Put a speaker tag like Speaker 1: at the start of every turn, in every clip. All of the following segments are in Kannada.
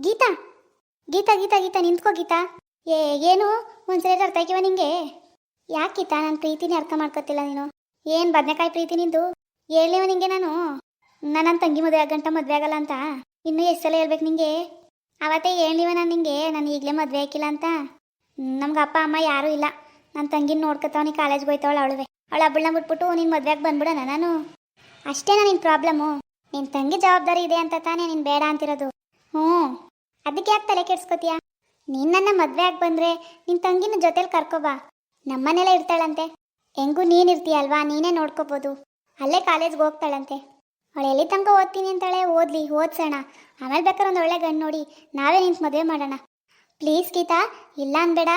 Speaker 1: ಗೀತಾ ಗೀತಾ ಗೀತಾ ಗೀತಾ, ನಿಂತ್ಕೋ ಗೀತಾ. ಏ, ಏನು? ಒಂದ್ಸರಿ ಅರ್ಥ ಆಗಿವ ನಿಂಗೆ? ಯಾಕೆ ಗೀತಾ ನನ್ನ ಪ್ರೀತಿನೇ ಅರ್ಥ ಮಾಡ್ಕೋತಿಲ್ಲ ನೀನು? ಏನು ಬದನೆಕಾಯಿ ಪ್ರೀತಿ ನಿಂದು? ಹೇಳಿವ ನಿಂಗೆ ನಾನು? ನನ್ನ ತಂಗಿ ಮದುವೆ ಆಗಂಟ ಮದುವೆ ಆಗಲ್ಲ ಅಂತ. ಇನ್ನೂ ಎಷ್ಟು ಸಲ ಹೇಳ್ಬೇಕು ನಿಂಗೆ? ಅವತ್ತೇ ಹೇಳಿವ ನಾನು ನಿಂಗೆ, ನಾನು ಈಗಲೇ ಮದುವೆ ಹಾಕಿಲ್ಲ ಅಂತ. ನಮ್ಗೆ ಅಪ್ಪ, ಅಮ್ಮ ಯಾರೂ ಇಲ್ಲ. ನನ್ನ ತಂಗಿನ ನೋಡ್ಕೊತಾವನಿ ಕಾಲೇಜ್ಗೆ ಹೋಯ್ತಾವಳು ಅವಳುವೆ. ಅವಳು ಹಬ್ಬಳನ್ನ ಬಿಟ್ಬಿಟ್ಟು ನಿನ್ನ ಮದುವೆಗೆ ಬಂದ್ಬಿಡೋಣ ನಾನು. ಅಷ್ಟೇನಾ ನಿನ್ನ ಪ್ರಾಬ್ಲಮ್ಮು ನಿನ್ನ ತಂಗಿ ಜವಾಬ್ದಾರಿ ಇದೆ ಅಂತ ತಾನೇ ನೀನು ಬೇಡ ಅಂತಿರೋದು. ಹ್ಞೂ ಅದಕ್ಕೆ ಯಾಕೆ ತಲೆ ಕೆಡ್ಸ್ಕೊತೀಯ? ನೀನು ನನ್ನ ಮದುವೆ ಆಗಿ ಬಂದರೆ ನಿನ್ನ ತಂಗಿನ ಜೊತೆಲಿ ಕರ್ಕೋಬಾ ನಮ್ಮನೆಲ್ಲ ಇರ್ತಾಳಂತೆ. ಹೆಂಗೂ ನೀನು ಇರ್ತೀಯಲ್ವಾ? ನೀನೇ ನೋಡ್ಕೋಬೋದು. ಅಲ್ಲೇ ಕಾಲೇಜ್ಗೆ ಹೋಗ್ತಾಳಂತೆ. ಅವಳು ಎಲ್ಲಿ ತನಕ ಓದ್ತೀನಿ ಅಂತಾಳೆ? ಓದ್ಲಿ, ಓದ್ಸೋಣ. ಆಮೇಲೆ ಬೇಕಾದ್ರೆ ಒಂದು ಒಳ್ಳೆ ಗಂಡು ನೋಡಿ ನಾವೇ ನಿಂತು ಮದುವೆ ಮಾಡೋಣ. ಪ್ಲೀಸ್ ಗೀತಾ, ಇಲ್ಲ ಅನ್ಬೇಡ.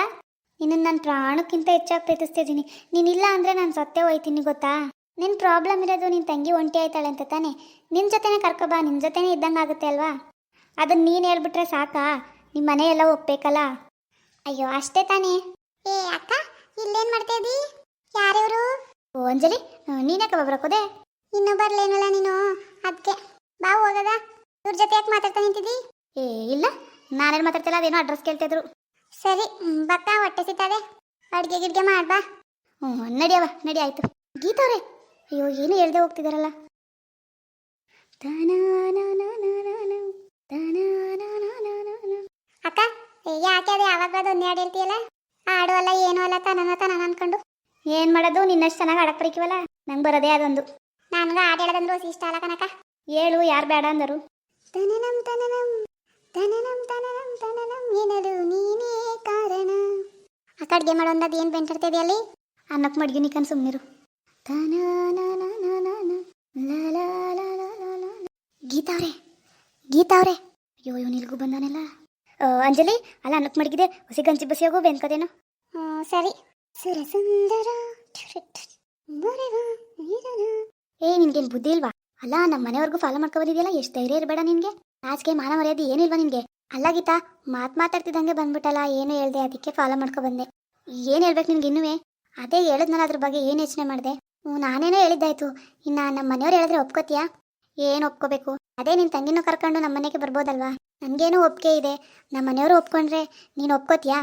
Speaker 1: ನಿನ್ನನ್ನು ನಾನು ಪ್ರಾಣಕ್ಕಿಂತ ಹೆಚ್ಚಾಗಿ ಪ್ರೀತಿಸ್ತಿದ್ದೀನಿ. ನೀನಿಲ್ಲ ಅಂದರೆ ನಾನು ಸತ್ತೇ ಹೋಯ್ತೀನಿ, ಗೊತ್ತಾ? ನಿನ್ನ ಪ್ರಾಬ್ಲಮ್ ಇರೋದು ನಿನ್ನ ತಂಗಿ ಒಂಟಿ ಆಯ್ತಾಳೆ ಅಂತ ತಾನೆ. ನಿನ್ನ ಜೊತೆನೇ ಕರ್ಕೊಬಾ ನಿಮ್ಮ ಜೊತೆನೇ ಇದ್ದಂಗೆ ಆಗುತ್ತೆ ಅಲ್ವಾ? ಅದನ್ನ ನೀನು ಹೇಳ್ಬಿಟ್ರೆ ಸಾಕಾ? ನಿಮ್ಮ ಮನೆಯೆಲ್ಲ ಒಪ್ಪಬೇಕಲ್ಲ ಅಯ್ಯೋ ಅಷ್ಟೇ ತಾನೇ. ಏ ಅಕ್ಕ ಇಲ್ಲೇನು ಮಾಡ್ತಾ ಇದ್ದೀ? ಯಾರ್ಯಾರು? ಓ ಅಂಜಲಿ ನೀನೇ ಕಬಾಬ್ ಬರಕೋದೆ ಇನ್ನೂ ಬರ್ಲೇನಲ್ಲ ನೀನು? ಅದಕ್ಕೆ ಬಾ ಹೋಗದ. ಇವ್ರ ಜೊತೆ ಯಾಕೆ ಮಾತಾಡ್ತಾ ನಿಂತಿದ್ದಿ? ಏ ಇಲ್ಲ. ನಾನೇನು ಮಾತಾಡ್ತಿಲ್ಲ ಅದೇನೋ ಅಡ್ರೆಸ್ ಕೇಳ್ತಿದ್ರು ಸರಿ ಬಕ್ಕ ಹೊಟ್ಟೆ ಸಿಗ್ತದೆ ಅಡುಗೆ ಗಿಡ್ಗೆ ಮಾಡ್ಬಾ ಹ್ಞೂ ನಡಿಯವ ನಡಿ ಆಯಿತು. ಗೀತವ್ರೆ ಅಯ್ಯೋ ಏನು ಹೇಳ್ದೆ ಹೋಗ್ತಿದಾರಲ್ಲ? ಅಕ್ಕ ಒಂದು ಹಾಡು ಹೇಳ್ತೀಯಲ್ಲ ಹಾಡು ಅಲ್ಲ ಏನೂ ಅಲ್ಲ, ತನನ ತನನ ಅನ್ಕೊಂಡು. ಏನ್ ಮಾಡೋದು? ನಿನ್ನಷ್ಟು ಚೆನ್ನಾಗಿ ಹಾಡಕ್ ಬರೀಕಿವಲ್ಲ ನಂಗೆ ಬರೋದೇ ಅದೊಂದು. ನನ್ಗೆ ಹಾಡು ಹೇಳೋದಂದ್ರೆ ಇಷ್ಟ ಅಲ್ಲ ಕನಕ ಹೇಳು, ಯಾರು ಬೇಡ ಅಂದರು. ತನನಂ ತನನಂ ತನನಂ ತನನಂ ತನನಂ ಏನದು ನೀನೇ ಕಾರಣ. ಆ ಕಡ್ಗೆ ಮಾಡೋದು ಅದು ಏನು ಬೆಂಟಾಡ್ತಿದೆ ಅಲ್ಲಿ ಅನ್ನಕ್ಕೆ ಮಡ್ಗಿ ಕನ್ ಸುಮ್ಮನಿರು ಗೀತಾವ್ರೆ ಗೀತಾವ್ರೆ. ಅಯ್ಯೋ, ಇವನು ಇಲ್ಗೂ ಬಂದಾನೆಲ್ಲ. ಅಂಜಲಿ ಅಲ್ಲ ಅನ್ನಕ್ಕೆ ಮಡಗಿದೆ ಹೊಸಿ ಗಂಜಿ ಬಸಿ ಹೋಗೋ ಬೆನ್ಕೋದೇನು ಸರಿ. ಸುರಸುಂದರ ಏ ನಿನ್ಗೇನು ಬುದ್ಧಿ ಇಲ್ವಾ? ಅಲ್ಲ ನಮ್ಮ ಮನೆಯವ್ರಿಗೂ ಫಾಲೋ ಮಾಡ್ಕೊ ಬಂದಿದ್ಯಲ್ಲ ಎಷ್ಟು ಧೈರ್ಯ ಇರಬೇಡ ನಿನ್ಗೆ. ನಾಚಿಕೆ ಮಾನ ಮರ್ಯಾದೆ ಏನಿಲ್ವಾ ನಿನ್ಗೆ? ಅಲ್ಲ ಗೀತಾ ಮಾತು ಮಾತಾಡ್ತಿದ್ದಂಗೆ ಬಂದ್ಬಿಟ್ಟಲ್ಲ ಏನು ಹೇಳ್ದೆ ಅದಕ್ಕೆ ಫಾಲೋ ಮಾಡ್ಕೊ ಬಂದೆ ಏನು ಹೇಳ್ಬೇಕು ನಿನ್ಗೆ ಇನ್ನುವೇ? ಅದೇ ಹೇಳಿದ್ನಲ್ಲ ಅದ್ರ ಬಗ್ಗೆ ಏನು ಯೋಚನೆ ಮಾಡಿದೆ? ಹ್ಞೂ ನಾನೇನೋ ಹೇಳಿದ್ದಾಯ್ತು. ಇನ್ನು ನಮ್ಮ ಮನೆಯವ್ರು ಹೇಳಿದ್ರೆ ಒಪ್ಕೋತೀಯಾ? ಏನು ಒಪ್ಕೋಬೇಕು? ಅದೇ ನಿನ್ನ ತಂಗಿನೂ ಕರ್ಕೊಂಡು ನಮ್ಮ ಮನೆಗೆ ಬರ್ಬೋದಲ್ವಾ? ನನಗೇನು ಒಪ್ಪಿಗೆ ಇದೆ. ನಮ್ಮ ಮನೆಯವರು ಒಪ್ಕೊಂಡ್ರೆ ನೀನು ಒಪ್ಕೋತೀಯಾ?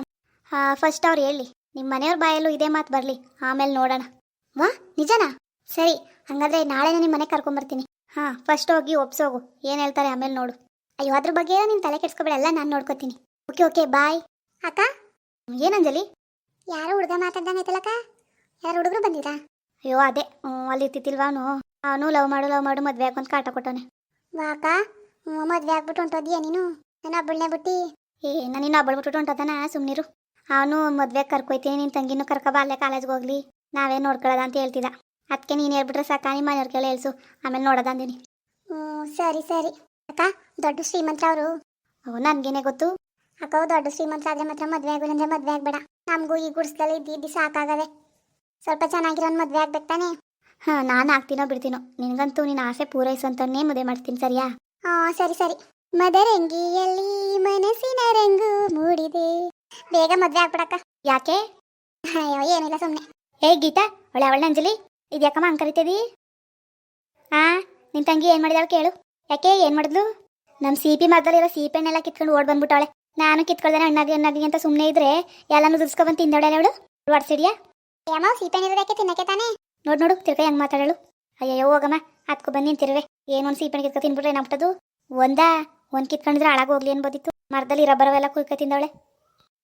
Speaker 1: ಫಸ್ಟ್ ಅವ್ರು ಹೇಳಿ. ನಿಮ್ಮ ಮನೆಯವ್ರ ಬಾಯಲ್ಲೂ ಇದೇ ಮಾತು ಬರಲಿ. ಆಮೇಲೆ ನೋಡೋಣ. ವಾ ನಿಜನಾ? ಸರಿ ಹಂಗಾದ್ರೆ ನಾಳೆನೇ ನಿಮ್ಮ ಮನೆಗೆ ಕರ್ಕೊಂಬರ್ತೀನಿ. ಹಾಂ ಫಸ್ಟ್ ಹೋಗಿ ಒಪ್ಸೋಗು ಏನು ಹೇಳ್ತಾರೆ ಆಮೇಲೆ ನೋಡು. ಅಯ್ಯೋ ಅದ್ರ ಬಗ್ಗೆ ನೀನು ತಲೆ ಕೆಡ್ಸ್ಕೊಬೇಡ. ಎಲ್ಲ ನಾನು ನೋಡ್ಕೋತೀನಿ. Okay okay bye. ಅಕ್ಕ? ಏನಂಜಲಿ ಯಾರು ಹುಡುಗ ಮಾತಾಡ್ದಂಗೆ ಐತಲಕ್ಕ ಯಾರು ಹುಡುಗರು ಬಂದಿರಾ ಅಯ್ಯೋ ಅದೇ. ಅಲ್ಲಿ ಇರ್ತಿತ್ತಿಲ್ವಾ ಅವನು? ಅವನು ಲವ್ ಮಾಡು ಲವ್ ಮಾಡು ಮದುವೆ ಹಾಕೊಂಡು ಕಾಟ ಕೊಟ್ಟವನೆ. ವಾಕ ಮದುವೆ ಆಗ್ಬಿಟ್ಟು ಹೊಂಟೋದ್ಯಾ ನೀನು? ನನ್ನ ಒಬ್ಬಳನ್ನೇ ಬಿಟ್ಟಿ. ಏ ನಾನು ಇನ್ನು ಒಬ್ಬಳು ಬಿಟ್ಟು ಹೊಂಟೋದನ ಸುಮ್ಮನಿರು ಅವನು ಮದುವೆ ಕರ್ಕೊಯ್ತೀನಿ ನಿನ್ನ ತಂಗಿನೂ ಕರ್ಕೊಬ ಅಲ್ಲೇ ಕಾಲೇಜ್ಗೆ ಹೋಗ್ಲಿ. ನಾವೇ ನೋಡ್ಕೊಳ್ಳೋದ ಅಂತ ಹೇಳ್ತಿದ್ದ ಅದಕ್ಕೆ ನೀನು ಹೇಳ್ಬಿಟ್ರೆ ಸಾಕ ನಿಮ್ಮ ಮನೆಯವ್ರ ಕೇಳಿ ಹೇಳ್ಸು. ಆಮೇಲೆ ನೋಡೋದ ಅಂದಿನಿ. ಹ್ಞೂ ಸರಿ ಸರಿ. ಅಕ್ಕ ದೊಡ್ಡ ಶ್ರೀಮಂತ ಅವರು. ಓ ನನಗೇನೆ ಗೊತ್ತು? ಅಕ್ಕ ದೊಡ್ಡ ಶ್ರೀಮಂತ ಆದ್ರೆ ಮಾತ್ರ ಮದುವೆ ಆಗೋಲ್ಲ ಅಂದ್ರೆ ಮದುವೆ ಆಗ್ಬೇಡ. ನಮಗೂ ಈ ಗುಡ್ಸ್ದಲ್ಲಿ ಇದ್ದಿದ್ದು ಸಾಕಾಗವೆ. ಸ್ವಲ್ಪ ಚೆನ್ನಾಗಿರೋನ್ ಮದುವೆ ಆಗ್ಬೇಕು ತಾನೇ? ಹಾಂ ನಾನು ಆಗ್ತೀನೋ ಬಿಡ್ತೀನೋ. ನಿನಗಂತೂ ನಿನ್ನ ಆಸೆ ಪೂರೈಸಂತನ್ನೇ ಮದುವೆ ಮಾಡ್ತೀನಿ ಸರಿಯಾ? ಹಾಂ ಸರಿ ಸರಿ. ಮದರಂಗಿಯಲ್ಲಿ ಮನಸ್ಸಿನ ರಂಗು ಮೂಡಿದೆ. ಬೇಗ ಮದ್ವೆ ಆಗ್ಬಿಡಕ್ಕ. ಯಾಕೆ? ಅಯ್ಯೋ ಏನಿಲ್ಲ ಸುಮ್ಮನೆ ಏ ಗೀತಾ ಒಳ್ಳೆ ಅವಳ ಅಂಜಲಿ. ಇದ್ಯಾಕಮ್ಮ ಹಂಗೆ ಕರಿತೀವಿ ಆ ನಿನ್ನ ತಂಗಿ ಏನು ಮಾಡಿದಾಳು ಕೇಳು. ಯಾಕೆ ಏನು ಮಾಡಿದ್ಲು? ನಮ್ಮ ಸಿಪಿ ಮರದಲ್ಲಿರೋ ಸೀಪೆಣ್ಣೆಲ್ಲ ಕಿತ್ಕೊಂಡು ಓಡ್ ಬಂದ್ಬಿಟ್ಟವಳೆ ನಾನು ಕಿತ್ಕೊಳ್ದೇನೆ ಅಣ್ಣಾಗಿ ಅಣ್ಣಾಗಿ ಅಂತ ಸುಮ್ಮನೆ ಇದ್ರೆ ಎಲ್ಲಾನು ದುರ್ಸ್ಕೊಬಂದು ತಿಂದವಳೆ ಅವಳು? ಹೊಡ್ಸಿದ್ಯಾ ಏಮೋ ಇರೋದಕ್ಕೆ ತಿನ್ನಕ್ಕೆ ತಾನೇ? ನೋಡು ನೋಡು ತಿರ್ಗ ಹೆಂಗೆ ಮಾತಾಡಳು. ಅಯ್ಯೋ ಹೋಗಮ್ಮ ಹತ್ಕೊ ಬಂದು ನಿಂತಿರುವೆ ಏನೊಂದು ಸೀಪೆಣ್ಣೆ ಕಿತ್ಕೊ ತಿನ್ಬಿಟ್ರೆ ಏನಾಗ್ಬಿಟ್ಟದು ಒಂದಾ? ಒಂದು ಕಿತ್ಕೊಂಡಿದ್ರೆ ಹಾಳಾಗಿ ಹೋಗ್ಲಿ ಅನ್ಬೋದಿತ್ತು ಮರದಲ್ಲಿ ರಬ್ಬರವೆಲ್ಲ ಕುಯ್ಕ ತಿಂದವಳೆ.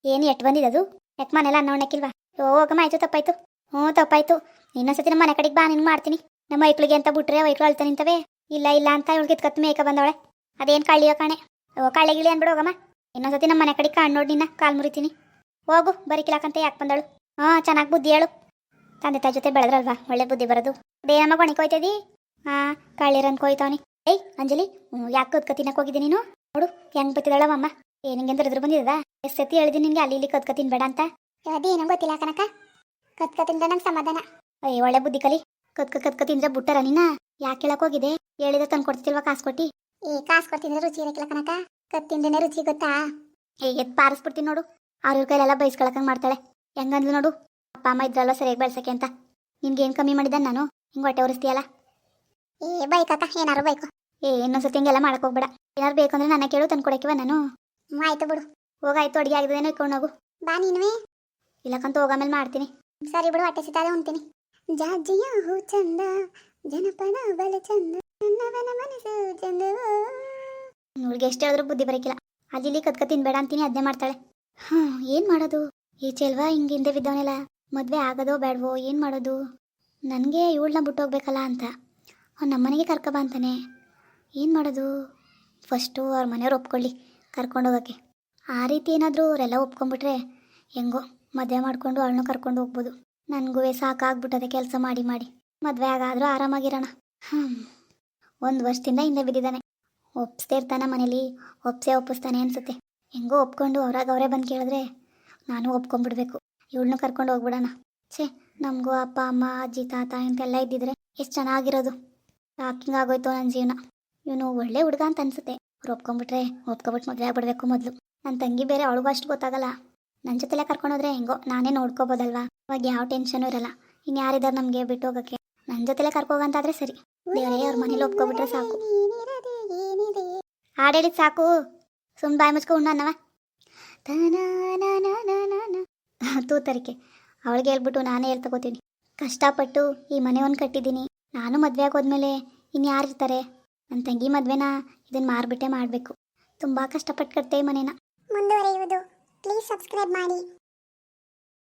Speaker 1: ಏನು ಎಟ್ ಬಂದಿದ್ದದು ಯಾಕೆ ಮನೆಲ್ಲ ಅನ್ನ ಉಣ್ಣಕ್ಕಿಲ್ವಾ? ಹೋಗಮ್ಮ, ಆಯ್ತು, ತಪ್ಪಾಯ್ತು. ಹ್ಞೂ, ತಪ್ಪಾಯ್ತು. ಇನ್ನೊಂದ್ಸತಿ ನಮ್ಮ ಮನೆ ಕಡೆಗೆ ಬಾ, ನಿನ್ಗೆ ಮಾಡ್ತೀನಿ. ನಮ್ಮ ಐಕ್ಳಿಗೆ ಅಂತ ಬಿಟ್ರೆ ಐಕ್ಳು ಅಳ್ತಾ ನಿಂತವೆ. ಇಲ್ಲ ಇಲ್ಲ ಅಂತ ಇವಳು ಕಿತ್ಕತ್ ಮೇಕ ಬಂದವಳೆ. ಅದೇನು ಕಳ್ಳಿಯೋ ಕಾಣೆ. ಓ, ಕಳ್ಳೆ ಗಿಳಿ ಅನ್ಬಿಡು, ಹೋಗಮ್ಮ. ಇನ್ನೊಂದ್ಸತಿ ನಮ್ಮ ಮನೆ ಕಡೆಗೆ ಕಾಣ್ ನೋಡಿ ನಿನ್ನ, ಕಾಲ್ ಮುರಿತೀನಿ. ಹೋಗು ಬರಿಕಿಲಾಕಂತ ಯಾಕೆ ಬಂದಳು? ಹಾಂ, ಚೆನ್ನಾಗಿ ಬುದ್ಧಿ ಹೇಳು. ತಂದೆ ತಾಯಿ ಜೊತೆ ಬೆಳೆದ್ರಲ್ವಾ? ಒಳ್ಳೆ ಬುದ್ಧಿ ಬರೋದು. ಅದೇನಮ್ಮ ನಮ್ಮ ಹಾಂ ಕಳ್ಳಿರನ್ ಕೊಯ್ತಾವನಿ. ಏಯ್ ಅಂಜಲಿ ಯಾಕೆ ಕದ್ಕ ತಿನ್ನಕ್ ಹೋಗಿದ್ದೆ ನೀನು? ನೋಡು ಹೆಂಗ್ ಬತ್ತಿದಳವಮ್ಮ ಏ ನಿಂಗೆ ಇದ್ರ ಬಂದಿದ ಎಷ್ಟು ಸತಿ ಹೇಳಿದಿ ನಿನ್ಗೆ ಅಲ್ಲಿ ಇಲ್ಲಿ ಕದ್ಕ ತಿನ್ಬೇಡ ಅಂತ? ಅದೇನೋ ಗೊತ್ತಿಲ್ಲ ಕನಕ ಕದ್ಕ ತಿಂದ್ರೆ ನಂಗೆ ಸಮಾಧಾನ. ಅಯ್ಯ ಒಳ್ಳೆ ಬುದ್ಧಿ ಕಲಿ. ಕದ್ಕ ಕದ್ಕ ತಿಂದ್ರೆ ಬುಟ್ಟರ ನೀನ? ಯಾಕೆ ಹೇಳಕ್ ಹೋಗಿದೆ ಹೇಳಿದ ತಂದು ಕೊಡ್ತಿಲ್ವಾ ಕಾಸು ಕೊಟ್ಟಿ? ಏ ಕಾಸು ಕೊಡ್ತಿದ್ರೆ ರುಚಿ ಇರಕ್ಕಿಲ್ಲ ಕನಕ ಕತ್ ತಿಂದೇನೆ ರುಚಿ ಗೊತ್ತಾ? ಏ ಎತ್ ಪಾರಿಸ್ಬಿಡ್ತೀನಿ ನೋಡು. ಅವ್ರ ಕೈಲೆಲ್ಲ ಬೈಸ್ಕೊಳಕಂಗ್ ಮಾಡ್ತಾಳೆ. ಹೆಂಗಂದ್ಲು ನೋಡು. ಅಪ್ಪ ಅಮ್ಮ ಇದ್ರಲ್ಲ ಸರಿಯಾಗಿ ಬೆಳ್ಸಕ್ಕೆ ಅಂತ. ನಿನ್ಗೆ ಏನು ಕಮ್ಮಿ ಮಾಡಿದ್ದ ನಾನು? ಹಿಂಗೆ ಹೊಟ್ಟೆ ಉರಿಸ್ತೀಯಲ್ಲ ಏ ಬೈಕಕ್ಕ ಏನಾರು ಬೈಕು. ಏ ಇನ್ನೊಂದ್ಸತಿ ಹಿಂಗೆಲ್ಲ ಮಾಡಕ್ ಹೋಗ್ಬೇಡ. ಏನಾರು ಬೇಕಂದ್ರೆ ನನ್ನ ಕೇಳು ತಂದು ಕೊಡಕ್ಕಿವ ನಾನು. ಹ್ಞೂ ಆಯ್ತು ಬಿಡು. ಹೋಗಾಯ್ತು, ಅಡುಗೆ ಆಗಿದ್ದೇನೋ ಇಟ್ಕೊಂಡು ಹೋಗು ಬಾ ನೀನುವೇ. ಇಲ್ಲಕ್ಕಂತ ಹೋಗಾಮೇಲೆ ಮಾಡ್ತೀನಿ. ಸರಿ ಬಿಡು, ಹೊಟ್ಟೆ ಸಿತಾದೆ ಉಣ್ತೀನಿ. ಜಾಜಿಯ ಹೂ ಚಂದ, ಜನಪದ ಬಲ ಚಂದ ನನ್ನವನ ಮನಸ್ಸು ಚಂದ. ಇವಳಿಗೆ ಎಷ್ಟು ಹೇಳಿದ್ರು ಬುದ್ಧಿ ಬರಕಿಲ್ಲ. ಅಲ್ಲಿ ಇಲ್ಲಿ ಕದ್ಕ ತಿನ್ಬೇಡ ಅಂತೀನಿ, ಅದ್ನೇ ಮಾಡ್ತಾಳೆ. ಹ್ಞೂ ಏನು ಮಾಡೋದು? ಈ ಚೆಲ್ವಾ ಹಿಂಗೆ ಹಿಂದೆ ಬಿದ್ದವನೆಲ್ಲ? ಮದುವೆ ಆಗೋದೋ ಬೇಡವೋ, ಏನು ಮಾಡೋದು? ನನಗೆ ಇವಳನ್ನ ಬಿಟ್ಟು ಹೋಗ್ಬೇಕಲ್ಲ ಅಂತ. ಅವ್ನು ನಮ್ಮನೆಗೆ ಕರ್ಕೊಬಾ ಅಂತಾನೆ. ಏನು ಮಾಡೋದು? ಫಸ್ಟು ಅವ್ರ ಮನೆಯವ್ರು ಒಪ್ಕೊಳ್ಳಿ, ಕರ್ಕೊಂಡು ಹೋಗೋಕ್ಕೆ. ಆ ರೀತಿ ಏನಾದರೂ ಅವರೆಲ್ಲ ಒಪ್ಕೊಂಡ್ಬಿಟ್ರೆ ಹೆಂಗೋ ಮದುವೆ ಮಾಡಿಕೊಂಡು ಅವಳನ್ನ ಕರ್ಕೊಂಡು ಹೋಗ್ಬೋದು. ನನಗೂ ಸಾಕಾಗ್ಬಿಟ್ಟದೆ ಕೆಲಸ ಮಾಡಿ ಮಾಡಿ. ಮದುವೆ ಆಗಾದರೂ ಆರಾಮಾಗಿರೋಣ. ಹ್ಞೂ ಒಂದು ವರ್ಷದಿಂದ ಹಿಂದೆ ಬಿದ್ದಿದ್ದಾನೆ. ಒಪ್ಸ್ದೇ ಇರ್ತಾನೆ ಮನೇಲಿ, ಒಪ್ಸೇ ಒಪ್ಪಿಸ್ತಾನೆ ಅನಿಸುತ್ತೆ. ಹೆಂಗೋ ಒಪ್ಕೊಂಡು ಅವ್ರಾಗ ಅವರೇ ಬಂದು ಕೇಳಿದ್ರೆ ನಾನು ಒಪ್ಕೊಂಡ್ಬಿಡ್ಬೇಕು ಇವಳನ್ನೂ ಕರ್ಕೊಂಡು ಹೋಗ್ಬಿಡೋಣ. ಛೇ, ನಮಗೂ ಅಪ್ಪ, ಅಮ್ಮ, ಅಜ್ಜಿ, ತಾತ ಅಂತೆಲ್ಲ ಇದ್ದಿದ್ರೆ ಎಷ್ಟು ಚೆನ್ನಾಗಿರೋದು. ಶಾಕಿಂಗ್ ಆಗೋಯ್ತು ನನ್ನ ಜೀವನ. ಇವನು ಒಳ್ಳೆ ಹುಡುಗ ಅಂತ ಅನ್ಸುತ್ತೆ. ಅವ್ರು ಒಪ್ಕೊಂಡ್ಬಿಟ್ರೆ ಒಪ್ಕೊಬಿಟ್ಟು ಮದುವೆ ಆಗ್ಬಿಡ್ಬೇಕು ಮೊದಲು. ನನ್ನ ತಂಗಿ ಬೇರೆ ಅವಳಿಗೂ ಅಷ್ಟು ಗೊತ್ತಾಗಲ್ಲ. ನನ್ನ ಜೊತೆಲೆ ಕರ್ಕೊಂಡೋದ್ರೆ ಹೆಂಗೋ ನಾನೇ ನೋಡ್ಕೋಬೋದಲ್ವಾ? ಅವಾಗ ಯಾವ ಟೆನ್ಷನು ಇರಲ್ಲ. ಇನ್ನು ನಮಗೆ ಬಿಟ್ಟು ಹೋಗಕ್ಕೆ? ನನ್ನ ಜೊತೆಲೆ ಕರ್ಕೋಗಂತಾದ್ರೆ ಸರಿ. ದೇವರೇ, ಅವ್ರ ಮನೇಲಿ ಒಪ್ಕೊಬಿಟ್ರೆ ಸಾಕು. ಹಾಡೇಳಿದ್ ಸಾಕು. ಸುಮ್ ಬಾಯಿ ಮುಚ್ಕೊ ಉಣ್ಣವ ತೂತರಿಕೆ. ಅವಳಿಗೆ ಹೇಳ್ಬಿಟ್ಟು ನಾನೇ ಹೇಳ್ ತಗೋತೀನಿ. ಕಷ್ಟಪಟ್ಟು ಈ ಮನೆ ಒಂದು ಕಟ್ಟಿದ್ದೀನಿ. ನಾನು ಮದುವೆ ಆಗೋದ್ಮೇಲೆ ಇನ್ನು ಯಾರು ಇರ್ತಾರೆ? ನನ್ನ ತಂಗಿ ಮದುವೆನ ಇದನ್ನು ಮಾರ್ಬಿಟ್ಟೆ ಮಾಡಬೇಕು. ತುಂಬ ಕಷ್ಟಪಟ್ಟು ಕಟ್ತೆ ಮನೇನ.
Speaker 2: ಮುಂದುವರಿಯುವುದು. ಪ್ಲೀಸ್ ಸಬ್ಸ್ಕ್ರೈಬ್ ಮಾಡಿ.